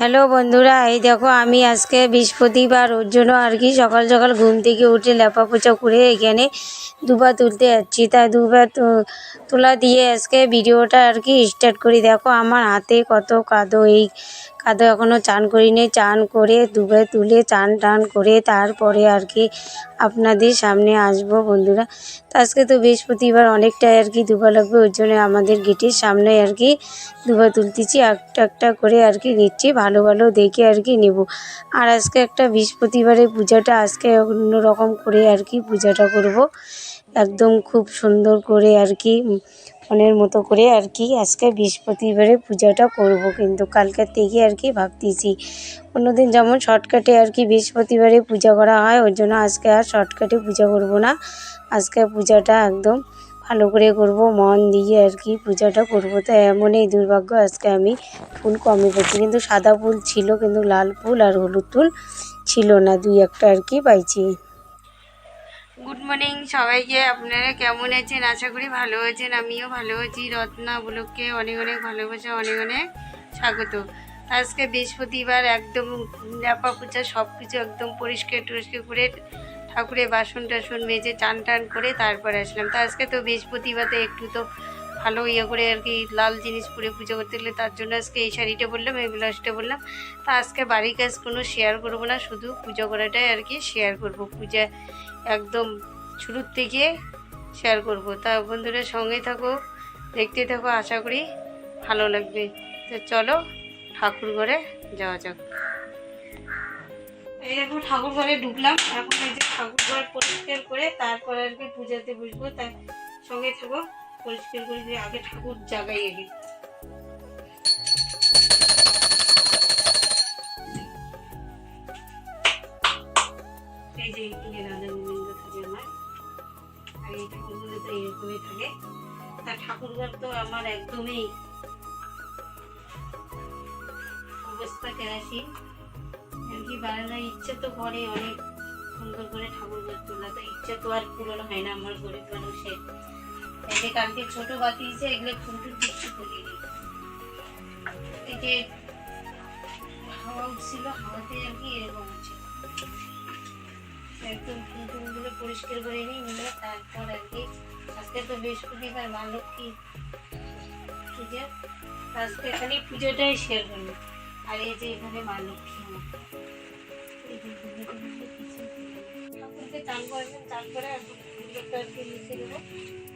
Hello বন্ধুরা, এই দেখো আমি আজকে বৃহস্পতিবার, ওর জন্য আর কি সকাল সকাল ঘুম থেকে উঠে লেপা পোচা করে এখানে দুবার তুলতে যাচ্ছি। তাই দুবার তোলা দিয়ে আজকে ভিডিওটা আর কি স্টার্ট করি। দেখো আমার হাতে কত কাদো, এই কাদো এখনও চান করিনি। চান করে দুবে তুলে চান টান করে তারপরে আর কি আপনাদের সামনে আসব বন্ধুরা। তো আজকে তো বৃহস্পতিবার, অনেকটাই আর কি দুবা লাগবে ওর জন্য আমাদের গেটের সামনে আর কি দুবা তুলতেছি। একটা একটা করে আর কি নিচ্ছি, ভালো ভালো দেখে আর কি নেব। আর আজকে একটা বৃহস্পতিবারের পূজাটা, আজকে অন্যরকম করে আর কি পূজাটা করব। একদম খুব সুন্দর করে আর কি মনের মতো করে আর কি আজকে বৃহস্পতিবারে পূজাটা করব। কিন্তু কালকের থেকে আর কি ভাবতেছি, অন্যদিন যেমন শর্টকাটে আর কি বৃহস্পতিবারে পূজা করা হয়, ওর জন্য আজকে আর শর্টকাটে পূজা করব না। আজকে পূজাটা একদম ভালো করে করব, মন দিয়ে আর কি পূজাটা করব। তো এমন এই দুর্ভাগ্য আজকে আমি ফুল কমই পেয়েছি কিন্তু সাদা ফুল ছিল, কিন্তু লাল ফুল আর হলুদ ফুল ছিল না, দুই একটা আর কি পাইছি। গুড মর্নিং সবাইকে। আপনারা কেমন আছেন? আশা করি ভালো আছেন। আমিও ভালো আছি। রত্না বুলককে অনেক অনেক ভালোবাসা, অনেক অনেক স্বাগত। আজকে বৃহস্পতিবার, একদম ল্যাপা পুচা সব কিছু একদম পরিষ্কার টরিষ্কার করে ঠাকুরের বাসন টাসন মেজে চান টান করে তারপর আসলাম। তো আজকে তো বৃহস্পতিবারে একটু তো ভালো ইয়ে করে আর কি, লাল জিনিস পরে পুজো করতে গেলে তার জন্য আজকে এই শাড়িটা বললাম, এই ব্লাউজটা বললাম। তা আজকে বাড়ির কাজ কোনো শেয়ার করব না, শুধু পুজো করাটাই আর কি শেয়ার করব। পূজা একদম শুরুর থেকে শেয়ার করব। তা বন্ধুরা সঙ্গে থাকো, দেখতে থাকো, আশা করি ভালো লাগবে। তো চলো ঠাকুর ঘরে যাওয়া যাক। এই দেখো ঠাকুর ঘরে ঢুকলাম এখন এই যে ঠাকুর ঘর পরিষ্কার করে তারপর আর কি পূজাতে বসবো তার সঙ্গে থাকো। পরিষ্কার করে দিয়ে আগে ঠাকুর জাগাই আগে। এই যে এইখানে রাধা গোবিন্দ থাকে আমার। আর এই ঠাকুরগুলো তো এরকমই থাকে। তা ঠাকুরঘর তো আমার একদমই অবস্থা কেরাসিন। আর কি বানানোর ইচ্ছে তো করে অনেক সুন্দর করে ঠাকুর ঘর তোলা, তো ইচ্ছা তো আর পূরণ হয় না আমার গরিব মানুষের। যে কালকে ছোট বাতি দিয়েছে এগুলো ফুলটুল কিচ্ছু করিনি এই যে হাওয়া উঠছিল, হাওয়াতে আর কি এরকম হচ্ছে একদম ফুলটুলগুলো পরিষ্কার করে নিই নিয়ে তারপর আর কি আজকে তো বৃহস্পতিবার মা লক্ষ্মী পূজা আজকে এখানে পুজোটাই শেয়ার করব আর এই যে এখানে মা লক্ষ্মী। এই যে। ঠাকুরকে চান করবেন চান পুজোটা আর কি লিখে দেবো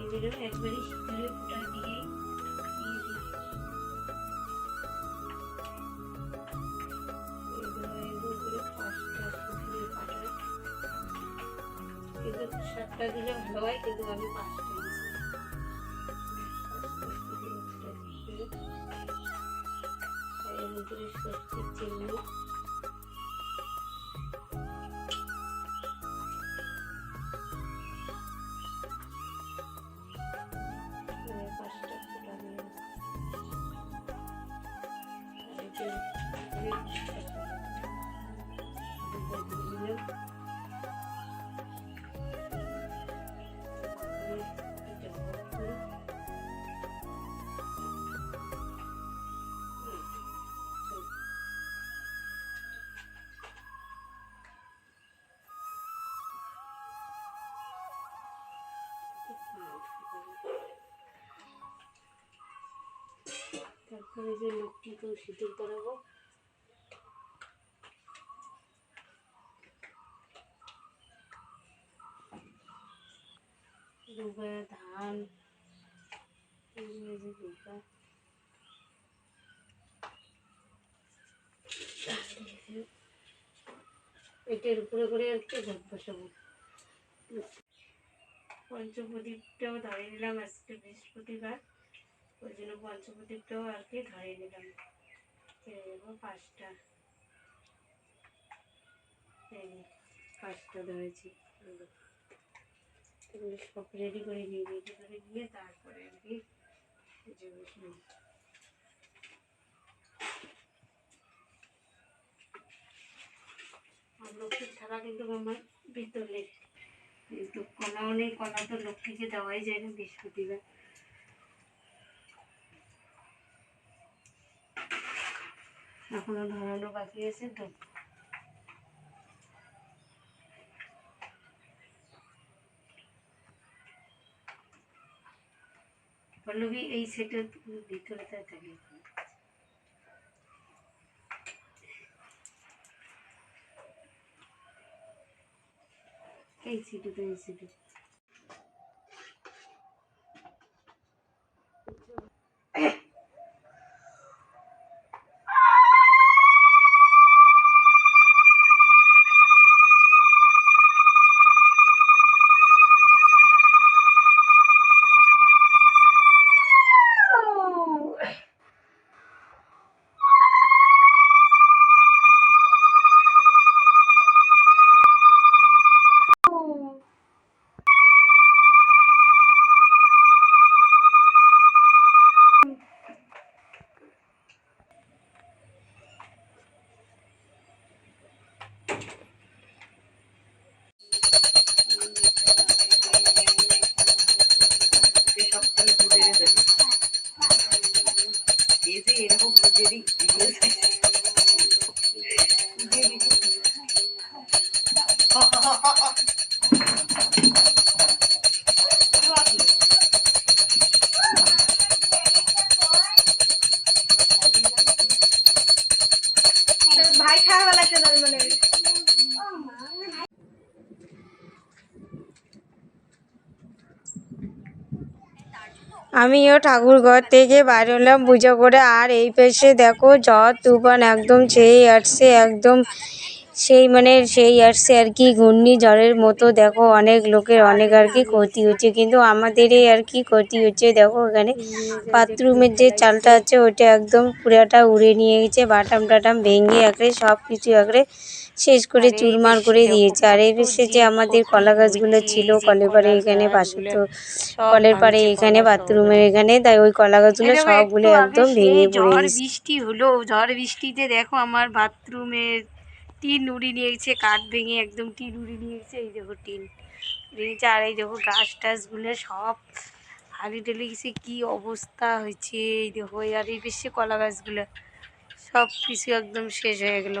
এগুলো একবারই শীতলে ফুটা দিয়েই কিন্তু সাতটা দিলে ভালো হয়, কিন্তু আমি পাঁচটা দিয়েছি ভিতরে তারপরে যে লোকটিকেও সিঁদুর করাবো দুবা ধান এটার উপরে করে একটু ঘর বসাবো। পঞ্চপ্রদীপটাও ধরে নিলাম আজকে বৃহস্পতিবার। ওই জন্য পঞ্চপ্রদীপটাও আর কি ধরে নিলাম। পাঁচটা। পাঁচটা ধরেছি। সব রেডি করে নিই রেডি করে নিয়ে তারপরে আর কি লক্ষ্মীর থালা কিন্তু আমার ভিতরে। কিন্তু কলাও নেই কলা তো লক্ষ্মীকে দেওয়াই যায় না বৃহস্পতিবার। এখনও ধরানো বাকি আছে, তো। পল্লবী, এই সেটের ভিতরে তাই থাকে। এই সিটুতে এই সিটু। যে এরকম আমিও ঠাকুর ঘর থেকে বাইরে হলাম, পুজো করে। আর এই পাশে দেখো ঝড় তুফান একদম সেই আসছে, একদম সেই মানে সেই আসছে আর কি, ঘূর্ণি ঝড়ের মতো। দেখো, অনেক লোকের অনেক আর কি ক্ষতি হচ্ছে, কিন্তু আমাদেরই আর কি ক্ষতি হচ্ছে। দেখো, এখানে বাথরুমের যে চালটা আছে ওইটা একদম পুরাটা উড়ে নিয়ে গেছে বাটাম টাটাম ভেঙে একরে সব কিছু একরে শেষ করে চুরমার করে দিয়েছে। আর এই পাশে যে আমাদের কলা গাছগুলো ছিল কলের পাড়ে এখানে পাশে তো কলের পাড়ে এখানে বাথরুমের এখানে তাই ওই কলা গাছগুলো সবগুলো একদম ভেঙে পড়ে ঝড় বৃষ্টি হলো ঝড় বৃষ্টিতে দেখো আমার বাথরুমের টিন উড়ি নিয়েছে কাঠ ভেঙে একদম টিন উড়ি নিয়েছে এই দেখো টিন গেছে আর এই দেখো গাছ টাছগুলো সব হারিয়ে টেলে গেছে কী অবস্থা হয়েছে এই দেখো আর এই বেশি কলা গাছগুলো সব কিছু একদম শেষ হয়ে গেল।